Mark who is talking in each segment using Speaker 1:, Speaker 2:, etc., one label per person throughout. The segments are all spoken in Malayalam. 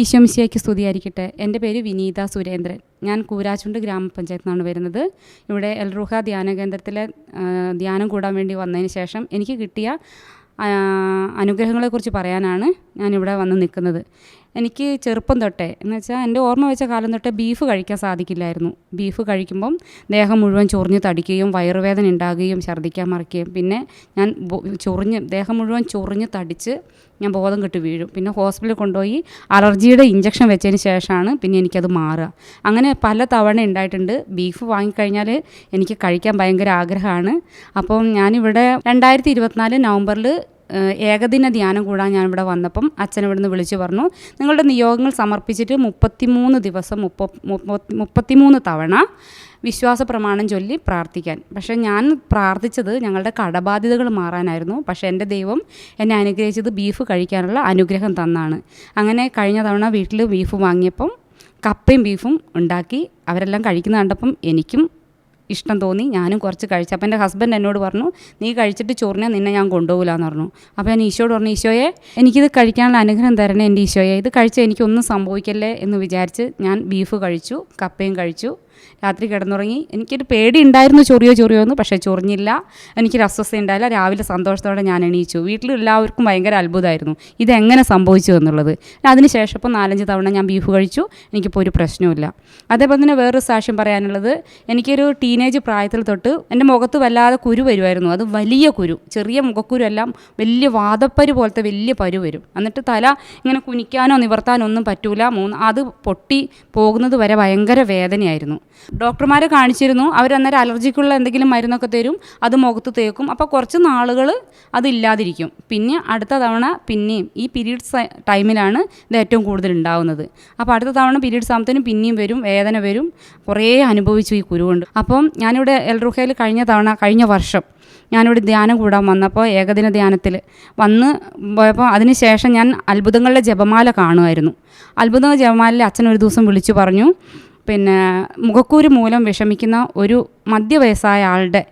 Speaker 1: ഈശോമിശിയാക്കി സ്തുതിയായിരിക്കട്ടെ. എന്റെ പേര് വിനീത സുരേന്ദ്രൻ. ഞാൻ കൂരാച്ചുണ്ട് ഗ്രാമപഞ്ചായത്തിൽ നിന്നാണ് വരുന്നത്. ഇവിടെ എൽറുഹ ധ്യാന കേന്ദ്രത്തിലെ ധ്യാനം കൂടാൻ വേണ്ടി വന്നതിന് ശേഷം എനിക്ക് കിട്ടിയ അനുഗ്രഹങ്ങളെക്കുറിച്ച് പറയാനാണ് ഞാനിവിടെ വന്ന് നിൽക്കുന്നത്. എനിക്ക് ചെറുപ്പം തൊട്ടേ എന്ന് വെച്ചാൽ എന്റെ ഓർമ്മ വെച്ച കാലം തൊട്ടേ ബീഫ് കഴിക്കാൻ സാധിക്കില്ലായിരുന്നു. ബീഫ് കഴിക്കുമ്പം ദേഹം മുഴുവൻ ചൊറിഞ്ഞ് തടിക്കുകയും വയറുവേദന ഉണ്ടാകുകയും ഛർദ്ദിക്കാൻ മറിക്കുകയും. പിന്നെ ഞാൻ ചൊറിഞ്ഞ് ദേഹം മുഴുവൻ ചൊറിഞ്ഞ് തടിച്ച് ഞാൻ ബോധം കെട്ട് വീഴും. പിന്നെ ഹോസ്പിറ്റലിൽ കൊണ്ടുപോയി അലർജിയുടെ ഇഞ്ചക്ഷൻ വെച്ചതിന് ശേഷമാണ് പിന്നെ എനിക്കത് മാറുക. അങ്ങനെ പല തവണ ഉണ്ടായിട്ടുണ്ട്. ബീഫ് വാങ്ങിക്കഴിഞ്ഞാൽ എനിക്ക് കഴിക്കാൻ ഭയങ്കര ആഗ്രഹമാണ്. അപ്പം ഞാനിവിടെ രണ്ടായിരത്തി ഇരുപത്തിനാല് നവംബറിൽ ഏകദിന ധ്യാനം കൂടാൻ ഞാൻ ഇവിടെ വന്നപ്പം അച്ഛൻ ഇവിടുന്ന് വിളിച്ചു പറഞ്ഞു നിങ്ങളുടെ നിയോഗങ്ങൾ സമർപ്പിച്ചിട്ട് മുപ്പത്തിമൂന്ന് ദിവസം മുപ്പ മുപ്പത്തി മുപ്പത്തിമൂന്ന് തവണ വിശ്വാസ പ്രമാണം ചൊല്ലി പ്രാർത്ഥിക്കാൻ. പക്ഷേ ഞാൻ പ്രാർത്ഥിച്ചത് ഞങ്ങളുടെ കടബാധ്യതകൾ മാറാനായിരുന്നു. പക്ഷേ എന്റെ ദൈവം എന്നെ അനുഗ്രഹിച്ചത് ബീഫ് കഴിക്കാനുള്ള അനുഗ്രഹം തന്നാണ്. അങ്ങനെ കഴിഞ്ഞ തവണ വീട്ടിൽ ബീഫ് വാങ്ങിയപ്പം കപ്പയും ബീഫും ഉണ്ടാക്കി അവരെല്ലാം കഴിക്കുന്ന കണ്ടപ്പം എനിക്കും ഇഷ്ടം തോന്നി. ഞാനും കുറച്ച് കഴിച്ചു. അപ്പോൾ എന്റെ ഹസ്ബൻഡ് എന്നോട് പറഞ്ഞു നീ കഴിച്ചിട്ട് ചോറിനെ നിന്നെ ഞാൻ കൊണ്ടുപോകില്ല എന്ന് പറഞ്ഞു. അപ്പോൾ ഞാൻ ഈശോയോട് പറഞ്ഞു ഈശോയെ എനിക്കിത് കഴിക്കാനുള്ള അനുഗ്രഹം തരണേ എന്റെ ഈശോയെ. ഇത് കഴിച്ച് എനിക്കൊന്നും സംഭവിക്കല്ലേ? എന്ന് വിചാരിച്ച് ഞാൻ ബീഫ് കഴിച്ചു കപ്പയും കഴിച്ചു. രാത്രി കിടന്നുറങ്ങി. എനിക്കൊരു പേടി ഉണ്ടായിരുന്നു ചൊറിയോ ചൊറിയോ എന്ന് പക്ഷേ ചൊറിഞ്ഞില്ല. എനിക്കൊരു അസ്വസ്ഥ ഉണ്ടായില്ല. രാവിലെ സന്തോഷത്തോടെ ഞാൻ എണീച്ചു. വീട്ടിൽ എല്ലാവർക്കും ഭയങ്കര അത്ഭുതമായിരുന്നു. ഇതെങ്ങനെ സംഭവിച്ചു എന്നുള്ളത്. അതിനുശേഷം ഇപ്പോൾ നാലഞ്ച് തവണ ഞാൻ ബീഫ് കഴിച്ചു. എനിക്കിപ്പോൾ ഒരു പ്രശ്നവുമില്ല. അതേപോലെ തന്നെ വേറൊരു സാക്ഷ്യം പറയാനുള്ളത്. എനിക്കൊരു ടീനേജ് പ്രായത്തിൽ തൊട്ട് എന്റെ മുഖത്ത് വല്ലാതെ കുരു വരുമായിരുന്നു അത് വലിയ കുരു. ചെറിയ മുഖക്കുരു എല്ലാം വലിയ വാദപ്പരു പോലത്തെ വലിയ പരു വരും. എന്നിട്ട് തല ഇങ്ങനെ കുനിക്കാനോ നിവർത്താനോ ഒന്നും പറ്റൂല. മൂന്ന് അത് പൊട്ടി പോകുന്നത് വരെ ഭയങ്കര വേദനയായിരുന്നു. ഡോക്ടർമാരെ കാണിച്ചിരുന്നു. അവരന്നേരം അലർജിക്കുള്ള എന്തെങ്കിലും മരുന്നൊക്കെ തരും. അത് മുഖത്ത് തേക്കും. അപ്പോൾ കുറച്ച് നാളുകൾ അതില്ലാതിരിക്കും പിന്നെ അടുത്ത തവണ പിന്നെയും ഈ പീരീഡ്സ് ടൈമിലാണ് ഇത് ഏറ്റവും കൂടുതൽ ഉണ്ടാവുന്നത്. അപ്പോൾ അടുത്ത തവണ പീരീഡ്സ് ആകുമ്പോഴത്തേനും പിന്നെയും വരും. വേദന വരും. കുറേ അനുഭവിച്ചു ഈ കുരുകൊണ്ട് അപ്പം ഞാനിവിടെ എൽറുഹയിൽ കഴിഞ്ഞ തവണ കഴിഞ്ഞ വർഷം ഞാനിവിടെ ധ്യാനം കൂടാൻ വന്നപ്പോൾ ഏകദിന ധ്യാനത്തിൽ വന്ന് പോയപ്പോൾ അതിന് ശേഷം ഞാൻ അത്ഭുതങ്ങളുടെ ജപമാല കാണുമായിരുന്നു. അത്ഭുതങ്ങൾ ജപമാലയിൽ അച്ഛൻ ഒരു ദിവസം വിളിച്ചു പറഞ്ഞു പിന്നെ മുഖക്കൂര് മൂലം വിഷമിക്കുന്ന ഒരു മധ്യവയസ്സായ ആളുടെ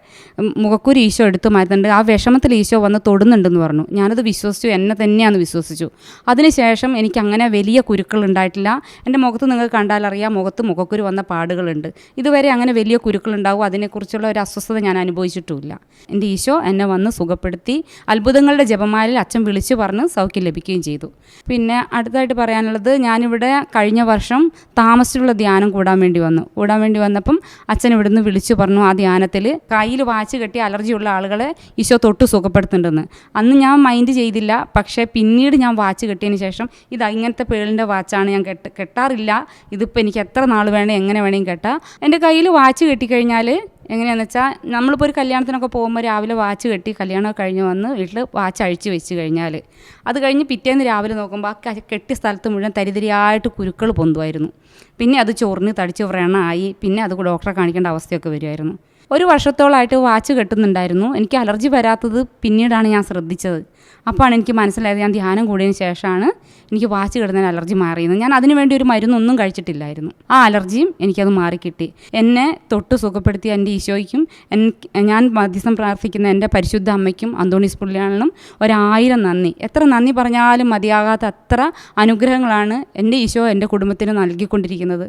Speaker 1: മുഖക്കൂര് ഈശോ എടുത്തു മാറ്റുന്നുണ്ട്. ആ വിഷമത്തിൽ ഈശോ വന്ന് തൊടുന്നുണ്ടെന്ന് പറഞ്ഞു. ഞാനത് വിശ്വസിച്ചു. എന്നെ തന്നെയാണെന്ന് വിശ്വസിച്ചു. അതിനുശേഷം എനിക്ക് അങ്ങനെ വലിയ കുരുക്കൾ ഉണ്ടായിട്ടില്ല. എന്റെ മുഖത്ത് നിങ്ങൾക്ക് കണ്ടാലറിയാം മുഖത്ത് മുഖക്കുരു വന്ന പാടുകളുണ്ട്. ഇതുവരെ അങ്ങനെ വലിയ കുരുക്കൾ ഉണ്ടാവും അതിനെക്കുറിച്ചുള്ള ഒരു അസ്വസ്ഥത ഞാൻ അനുഭവിച്ചിട്ടുമില്ല. എന്റെ ഈശോ എന്നെ വന്ന് സുഖപ്പെടുത്തി അത്ഭുതങ്ങളുടെ ജപമാലിൽ അച്ഛൻ വിളിച്ചു പറഞ്ഞ് സൗഖ്യം ലഭിക്കുകയും ചെയ്തു. പിന്നെ അടുത്തായിട്ട് പറയാനുള്ളത് ഞാനിവിടെ കഴിഞ്ഞ വർഷം താമസിച്ചുള്ള ധ്യാനം കൂടാൻ വേണ്ടി വന്നു. കൂടാൻ വേണ്ടി വന്നപ്പം അച്ഛൻ ഇവിടുന്ന് വിളിച്ചു പറഞ്ഞു ആ ധ്യാനത്തിൽ കയ്യിൽ വാച്ച് കെട്ടി അലർജിയുള്ള ആളുകളെ ഈശോ തൊട്ട് സുഖപ്പെടുത്തുന്നുണ്ടെന്ന്. അന്ന് ഞാൻ മൈൻഡ് ചെയ്തില്ല. പക്ഷേ പിന്നീട് ഞാൻ വാച്ച് കെട്ടിയതിന് ശേഷം ഇത് ഇങ്ങനത്തെ പേളിന്റെ വാച്ചാണ് ഞാൻ കെട്ട് കെട്ടാറില്ല. ഇതിപ്പോൾ എനിക്ക് എത്ര നാൾ വേണേ എങ്ങനെ വേണമെങ്കിൽ കെട്ടാം. എന്റെ കയ്യിൽ വാച്ച് കെട്ടിക്കഴിഞ്ഞാൽ എങ്ങനെയാണെന്ന് വെച്ചാൽ നമ്മളിപ്പോൾ ഒരു കല്യാണത്തിനൊക്കെ പോകുമ്പോൾ രാവിലെ വാച്ച് കെട്ടി കല്യാണമൊക്കെ കഴിഞ്ഞ് വന്ന് വീട്ടിൽ വാച്ച് അഴിച്ച് വെച്ച് കഴിഞ്ഞാൽ അത് കഴിഞ്ഞ് പിറ്റേന്ന് രാവിലെ നോക്കുമ്പോൾ ആ കെട്ടിയ സ്ഥലത്ത് മുഴുവൻ തരിതരിയായിട്ട് കുരുക്കൾ പൊന്തുമായിരുന്നു. പിന്നെ അത് ചൊറിഞ്ഞ് തടിച്ച് വ്രണമായി പിന്നെ അത് ഡോക്ടറെ കാണിക്കേണ്ട അവസ്ഥയൊക്കെ വരുമായിരുന്നു. ഒരു വർഷത്തോളമായിട്ട് വാച്ച് കെട്ടുന്നുണ്ടായിരുന്നു. എനിക്ക് അലർജി വരാത്തത് പിന്നീടാണ് ഞാൻ ശ്രദ്ധിച്ചത്. അപ്പോഴാണ് എനിക്ക് മനസ്സിലായത് ഞാൻ ധ്യാനം കൂടിയതിന് ശേഷമാണ് എനിക്ക് വാച്ച് കിടന്നതിന് അലർജി മാറിയത് ഞാൻ അതിനുവേണ്ടി ഒരു മരുന്നൊന്നും കഴിച്ചിട്ടില്ലായിരുന്നു. ആ അലർജിയും എനിക്കത് മാറിക്കിട്ടി. എന്നെ തൊട്ട് സുഖപ്പെടുത്തിയ എന്റെ ഈശോയ്ക്കും ഞാൻ മധ്യസ്ഥം പ്രാർത്ഥിക്കുന്ന എന്റെ പരിശുദ്ധ അമ്മയ്ക്കും അന്തോണീസ് പുള്ളിയാളിനും ഒരായിരം നന്ദി. എത്ര നന്ദി പറഞ്ഞാലും മതിയാകാത്ത അത്ര അനുഗ്രഹങ്ങളാണ് എന്റെ ഈശോ എന്റെ കുടുംബത്തിന് നൽകിക്കൊണ്ടിരിക്കുന്നത്.